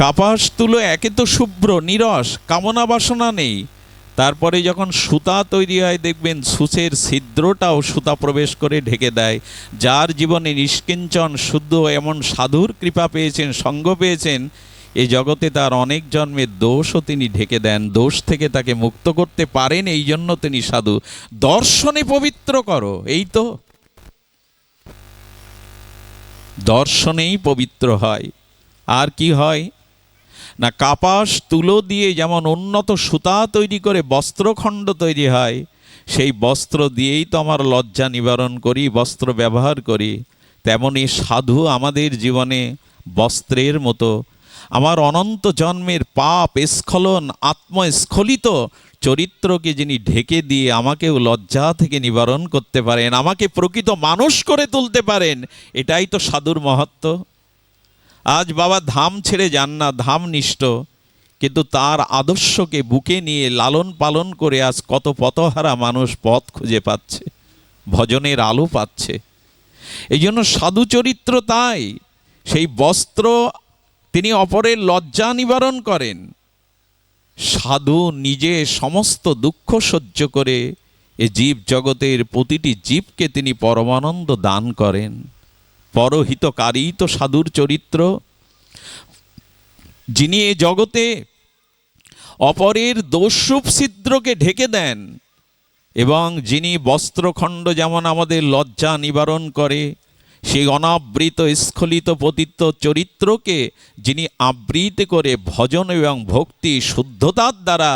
কাপাস তুলো একে তো শুভ্র, নিরস, কামনা বাসনা নেই। তারপরে যখন সুতা তৈরি হয়, দেখবেন সুচের ছিদ্রটাও সুতা প্রবেশ করে ঢেকে দেয়। যার জীবনে নিষ্কিঞ্চন, শুদ্ধ এমন সাধুর কৃপা পেয়েছেন, সঙ্গ পেয়েছেন এই জগতে তার অনেক জন্মের দোষও তিনি ঢেকে দেন। দোষ থেকে তাকে মুক্ত করতে পারেন, এই জন্য তিনি সাধু। দর্শনে পবিত্র করো, এই তো। দর্শনেই পবিত্র হয়। আর কি হয়? না কাপাস, তুলো দিয়ে যেমন উন্নত সুতা তৈরি করে বস্ত্রখণ্ড তৈরি হয়, সেই বস্ত্র দিয়েই তো আমার লজ্জা নিবারণ করি, বস্ত্র ব্যবহার করি। তেমনি সাধু আমাদের জীবনে বস্ত্রের মতো। আমার অনন্ত জন্মের পাপ, স্খলন, আত্মস্খলিত চরিত্রকে যিনি ঢেকে দিয়ে আমাকেও লজ্জা থেকে নিবারণ করতে পারেন, আমাকে প্রকৃত মানুষ করে তুলতে পারেন, এটাই তো সাধুর মহত্ব। আজ বাবা ধাম ছেড়ে যান না, ধাম নিষ্ঠ। কিন্তু তার আদর্শকে বুকে নিয়ে লালন পালন করে আজ কত পথহারা মানুষ পথ খুঁজে পাচ্ছে, ভজনের আলো পাচ্ছে। এই জন্য সাধু চরিত্র তাই, সেই বস্ত্র তিনি অপরের লজ্জা নিবারণ করেন। সাধু নিজে সমস্ত দুঃখ সহ্য করে এ জীব জগতের প্রতিটি জীবকে তিনি পরমানন্দ দান করেন। পরহিতকারী তো সাধুর চরিত্র। যিনি এ জগতে অপরের দোষরূপ ছিদ্রকে ঢেকে দেন এবং যিনি বস্ত্রখণ্ড যেমন আমাদের লজ্জা নিবারণ করে, সেই অনাবৃত স্খলিত পতিত চরিত্রকে যিনি আবৃত করে ভজন এবং ভক্তি শুদ্ধতার দ্বারা,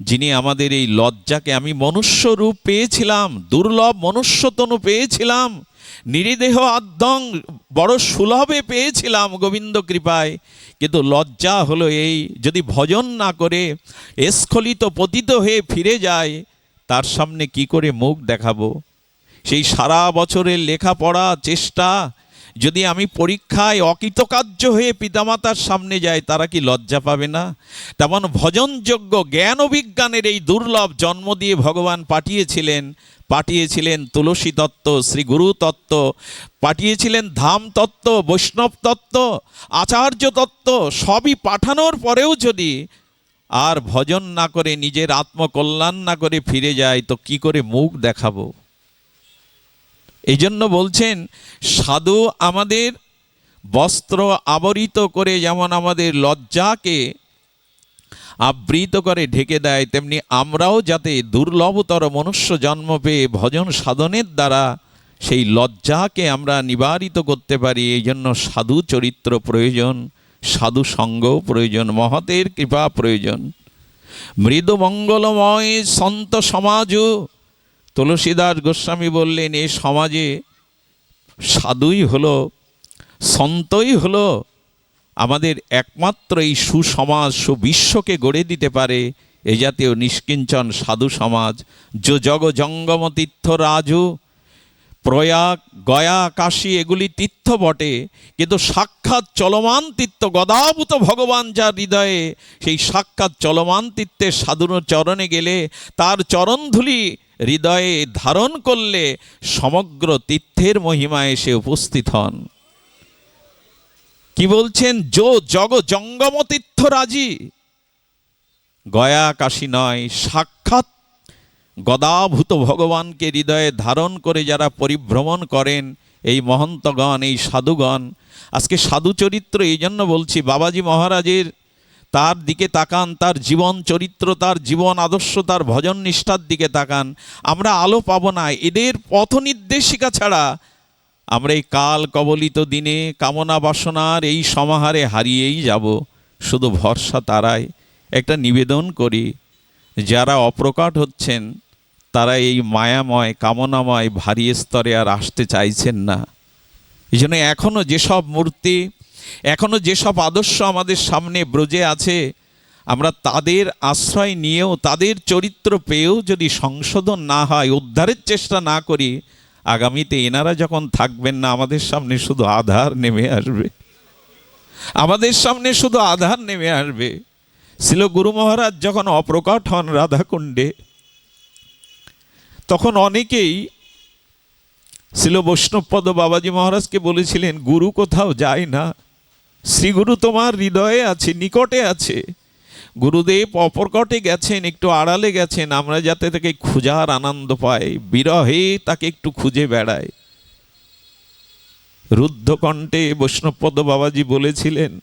যিনি আমাদের এই লজ্জাকে আমি মনুষ্যরূপ পেয়েছিলাম, দুর্লভ মনুষ্যতনু পেয়েছিলাম নিরিদেহ আদ্যং বড় সুলভে পেয়েছিলাম গোবিন্দ কৃপায়। কিন্তু লজ্জা হলো এই, যদি ভজন না করে স্খলিত পতিত হয়ে ফিরে যায়, তার সামনে কি করে মুখ দেখাবো? সেই সারা বছরের লেখাপড়া, চেষ্টা, যদি আমি পরীক্ষায় অকৃতকার্য হয়ে পিতামাতার সামনে যাই, তারা কি লজ্জা পাবে না? তেমন ভজনযোগ্য জ্ঞান অভিজ্ঞানের এই দুর্লভ জন্ম দিয়ে ভগবান পাঠিয়েছিলেন পাঠিয়েছিলেন তুলসী তত্ত্ব, শ্রী গুরু তত্ত্ব, পাঠিয়েছিলেন ধাম তত্ত্ব, বৈষ্ণব তত্ত্ব, আচার্য তত্ত্ব, সবই পাঠানোর পরেও যদি আর ভজন না করে, নিজের আত্মকল্যাণ না করে ফিরে যায়, তো কি করে মুখ দেখাবো? এই জন্য বলছেন, সাধু আমাদের বস্ত্র আবরিত করে যেমন আমাদের লজ্জাকে আবৃত করে ঢেকে দেয়, তেমনি আমরাও যাতে দুর্লভতর মনুষ্য জন্ম পেয়ে ভজন সাধনের দ্বারা সেই লজ্জাকে আমরা নিবারিত করতে পারি। এই জন্য সাধু চরিত্র প্রয়োজন, সাধু সঙ্গ প্রয়োজন, মহতের কৃপা প্রয়োজন। মৃদু মঙ্গলময় সন্ত সমাজও তুলসীদাস গোস্বামী বললেন এই সমাজে সাধুই হলো, সন্তই হলো আমাদের একমাত্র এই সুসমাজ, সুবিশ্বকে গড়ে দিতে পারে এ জাতীয় নিষ্কিঞ্চন সাধু সমাজ। যো জগ জঙ্গম তীর্থ রাজু, প্রয়াগ, গয়া, কাশী এগুলি তীর্থ বটে। কিন্তু সাক্ষাৎ চলমান তীর্থ গদাভূত ভগবান যার হৃদয়ে, সেই সাক্ষাৎ চলমান তীর্থের সাধুর চরণে গেলে, তার চরণধুলি হৃদয়ে ধারণ করলে সমগ্র তীর্থের মহিমা এসে উপস্থিত হন। কি বলছেন? যো জগ জঙ্গম তীর্থ রাজি। গয়া কাশী নয়, সাক্ষাৎ গদাভূত ভগবানকে হৃদয়ে ধারণ করে যারা পরিভ্রমণ করেন, এই মহন্তগণ, এই সাধুগণ। আজকে সাধু চরিত্র এই জন্য বলছি, বাবাজি মহারাজের তার দিকে তাকান, তার জীবন চরিত্র, তার জীবন আদর্শ, তার ভজন নিষ্ঠার দিকে তাকান। আমরা আলো পাব না, এদের পথ নির্দেশিকা ছাড়া আমরা এই কাল কবলিত দিনে কামনা বাসনার এই সমাহারে হারিয়েই যাব। শুধু ভরসা তারাই একটা নিবেদন করি। যারা অপ্রকাট হচ্ছেন, তারা এই মায়াময়, কামনাময়, ভারী স্তরে আর আসতে চাইছেন না। এই জন্য এখনও যেসব মূর্তি এখনও যেসব আদর্শ আমাদের সামনে ব্রজে আছে, আমরা তাদের আশ্রয় নিয়েও, তাদের চরিত্র পেয়েও যদি সংশোধন না হয়, উদ্ধারের চেষ্টা না করি আগামীতে এনারা যখন থাকবেন না, আমাদের সামনে শুধু আধার নেমে আসবে। আমাদের সামনে শুধু আধার নেমে আসবে। ছিল গুরু মহারাজ যখন অপ্রকট হন রাধাকুণ্ডে, তখন অনেকেই ছিল বৈষ্ণবপদ বাবাজি মহারাজকে বলেছিলেন, গুরু কোথাও যায় না। শ্রীগুরু তোমার হৃদয়ে আছে, নিকটে আছে। গুরুদেব অপরকটে গেছেন, একটু আড়ালে গেছেন, আমরা যাতে তাকে খুঁজার আনন্দ পাই। বিরহে তাকে একটু খুঁজে বেড়াই। রুদ্ধকণ্ঠে বৈষ্ণবপদ বাবাজি বলেছিলেন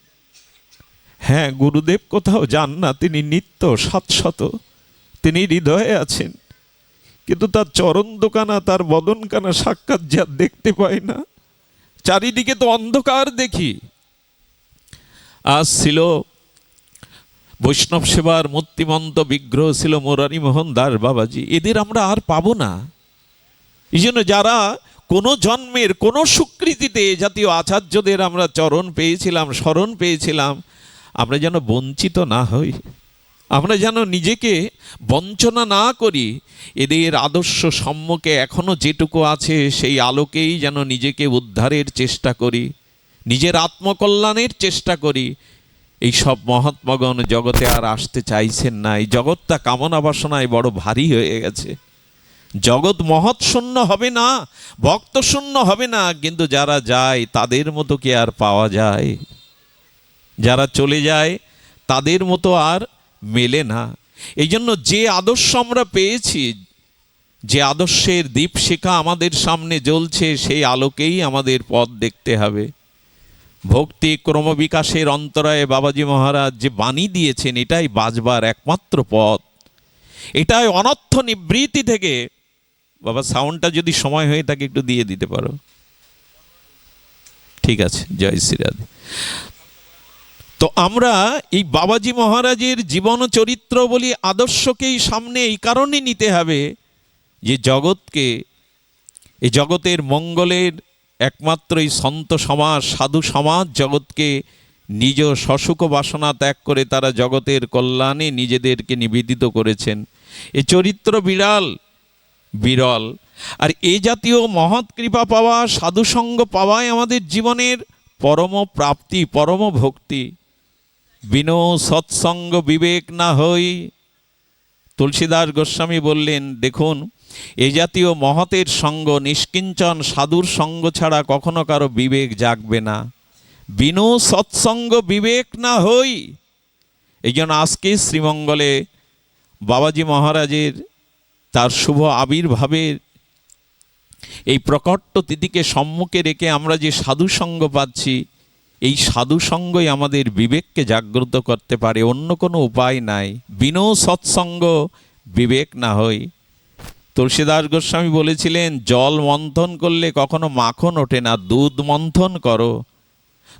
হ্যাঁ গুরুদেব কোথাও যান না, তিনি নিত্য সাতশত তিনি হৃদয়ে আছেন। কিন্তু তার চরণ দোকানা, তার বদনকানা সাক্ষাৎ যা দেখতে পাই না। চারিদিকে তো অন্ধকার দেখি। আজ ছিল বৈষ্ণব সেবার মূর্তিমন্ত বিগ্রহ ছিল মুরারি মোহন দাস বাবাজি। এদের আমরা আর পাবো না। এই জন্য যারা কোনো জন্মের, কোনো স্বীকৃতিতে জাতীয় আচার্যদের আমরা চরণ পেয়েছিলাম, স্মরণ পেয়েছিলাম, আমরা যেন বঞ্চিত না হই। আমরা যেন নিজেকে বঞ্চনা না করি। এদের আদর্শ সম্মুখে এখনও যেটুকু আছে, সেই আলোকেই যেন নিজেকে উদ্ধারের চেষ্টা করি, নিজের আত্মকল্যাণের চেষ্টা করি এই সব মহাত্মাগণ জগতে আর আসতে চাইছেন না। এই জগৎটা কামনা বাসনায় বড় ভারী হয়ে গেছে। জগৎ মহৎ শূন্য হবে না, ভক্ত শূন্য হবে না, কিন্তু যারা যায়, তাদের মতো কি আর পাওয়া যায়? যারা চলে যায়, তাদের মতো আর মেলে না। এই জন্য যে আদর্শ আমরা পেয়েছি, যে আদর্শের দীপশিখা আমাদের সামনে জ্বলছে, সেই আলোকেই আমাদের পথ দেখতে হবে। ভক্তি ক্রমবিকাশের অন্তরায়ে বাবাজি মহারাজ যে বাণী দিয়েছেন, এটাই বাজবার একমাত্র পথ। এটাই অনর্থ নিবৃত্তি থেকে। বাবা, সাউন্ডটা যদি সময় হয়ে থাকে, একটু দিয়ে দিতে পারো। ঠিক আছে, জয় শ্রীরাধে তো আমরা এই বাবাজি মহারাজের জীবন চরিত্র বলি আদর্শকেই সামনে এই কারণে নিতে হবে যে জগৎকে, এই জগতের মঙ্গলের একমাত্র এই সন্ত সমাজ, সাধু সমাজ, জগৎকে নিজ সসুখ বাসনা ত্যাগ করে তারা জগতের কল্যাণে নিজেদেরকে নিবেদিত করেছেন। এ চরিত্র বিড়াল, বিরল। আর এ জাতীয় মহৎ কৃপা পাওয়া সাধুসঙ্গ পাওয়াই আমাদের জীবনের পরম প্রাপ্তি, পরম ভক্তি। বিনো সৎসঙ্গ বিবেক না হই তুলসীদাস গোস্বামী বললেন, দেখুন, এ জাতীয় মহতের সঙ্গ নিষ্কিঞ্চন সাধুর সঙ্গ ছাড়া কখনো কারও বিবেক জাগবে না। বিনু সৎসঙ্গ বিবেক না হই। এই জন্য আজকে শ্রীমঙ্গলে বাবাজি মহারাজের তার শুভ আবির্ভাবের এই প্রকট তিথিকে সম্মুখে রেখে আমরা যে সাধু সঙ্গ পাচ্ছি এই সাধু সঙ্গই আমাদের বিবেককে জাগ্রত করতে পারে, অন্য কোনো উপায় নাই। বিনো সৎসঙ্গ, বিবেক না হই। তুলসীদাস গোস্বামী বলেছিলেন, জল মন্থন করলে কখনো মাখন ওঠে না, দুধ মন্থন করো।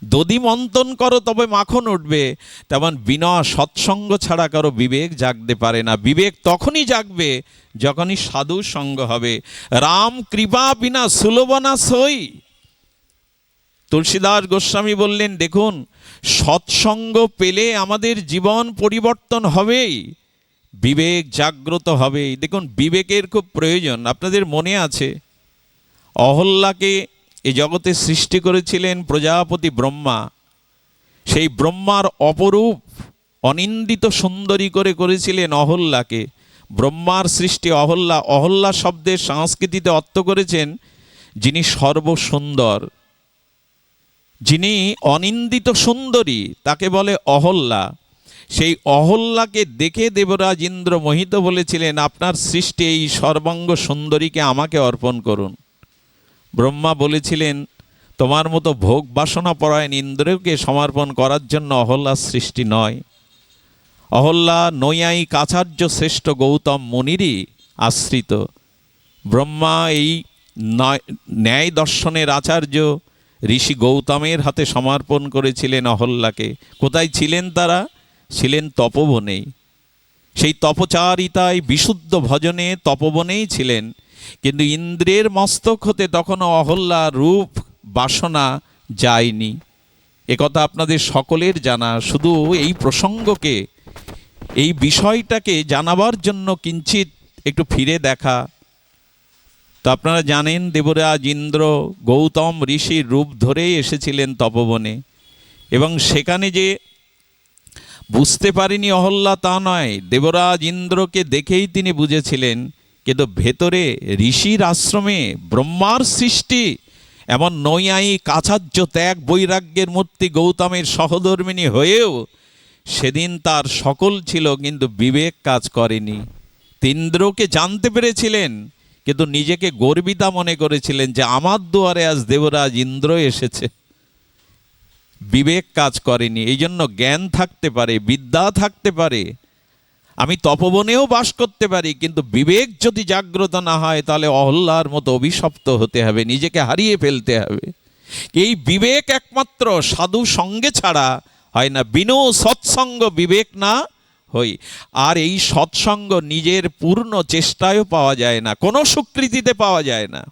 দধি মন্থন করো, তবে মাখন উঠবে। তেমন বিনা সৎসঙ্গ ছাড়া কারও বিবেক জাগতে পারে না। বিবেক তখনই জাগবে যখনই সাধু সঙ্গ হবে। রাম কৃপা বিনা সুলভনা সই। তুলসীদাস গোস্বামী বললেন, দেখুন, সৎসঙ্গ পেলে আমাদের জীবন পরিবর্তন হবেই, বিবেক জাগ্রত হবেই। দেখুন, বিবেকের খুব প্রয়োজন, আপনাদের মনে আছে? অহল্যাকে এই জগতে সৃষ্টি করেছিলেন প্রজাপতি ব্রহ্মা। সেই ব্রহ্মার অপরূপ, অনিন্দিত সুন্দরী করে করেছিলেন অহল্যাকে। ব্রহ্মার সৃষ্টি অহল্যা অহল্যা শব্দের সংস্কৃতিতে অর্থ করেছেন, যিনি সর্বসুন্দর। যিনি অনিন্দিত সুন্দরী, তাকে বলে অহল্যা সেই অহল্যাকে দেখে দেবরাজ ইন্দ্র মোহিত বলেছিলেন, আপনার সৃষ্টি এই সর্বাঙ্গ সুন্দরীকে আমাকে অর্পণ করুন। ব্রহ্মা বলেছিলেন, তোমার মতো ভোগ বাসনা পরায়ণ ইন্দ্রকে সমর্পণ করার জন্য অহল্যার সৃষ্টি নয়। অহল্যা নৈয়ায়িক কাচার্য শ্রেষ্ঠ গৌতম মুনিরই আশ্রিত। ব্রহ্মা এই নয়- ন্যায় দর্শনের আচার্য ঋষি গৌতমের হাতে সমর্পণ করেছিলেন অহল্যাকে। কোথায় ছিলেন তারা? ছিলেন তপবনেই। সেই তপচারিতায় বিশুদ্ধ ভজনে তপবনেই ছিলেন। কিন্তু ইন্দ্রের মস্তক হতে তখনও অহল্যা রূপ, বাসনা যায়নি। একথা আপনাদের সকলের জানা। শুধু এই প্রসঙ্গকে, এই বিষয়টাকে জানাবার জন্য কিঞ্চিত একটু ফিরে দেখা। তো আপনারা জানেন দেবরাজ ইন্দ্র গৌতম ঋষির রূপ ধরেই এসেছিলেন তপবনে। এবং সেখানে যে বুঝতে পারিনি অহল্যা তা নয়, দেবরাজ ইন্দ্রকে দেখেই তিনি বুঝেছিলেন, কিন্তু ভেতরে ঋষির আশ্রমে ব্রহ্মার সৃষ্টি, এমন নৈয়ায়ী কাছার্য ত্যাগ বৈরাগ্যের মূর্তি গৌতমের সহধর্মিনী হয়েও সেদিন তার সকল ছিল, কিন্তু বিবেক কাজ করেনি। তিন্দ্রকে জানতে পেরেছিলেন কিন্তু নিজেকে গর্বিতা মনে করেছিলেন যে আমার দুয়ারে আজ দেবরাজ ইন্দ্র এসেছে। বিবেক কাজ করেনি এই জন্য জ্ঞান থাকতে পারে, বিদ্যা থাকতে পারে। আমি তপবনেও বাস করতে পারি, কিন্তু বিবেক যদি জাগ্রত না হয়, তাহলে অহল্লার মতো অভিশপ্ত হতে হবে, নিজেকে হারিয়ে ফেলতে হবে। এই বিবেক একমাত্র সাধু সঙ্গে ছাড়া হয় না, বিনো সৎসঙ্গ বিবেক না হই। আর এই সৎসঙ্গ নিজের পূর্ণ চেষ্টায়ও পাওয়া যায় না, কোনো স্বীকৃতিতে পাওয়া যায় না।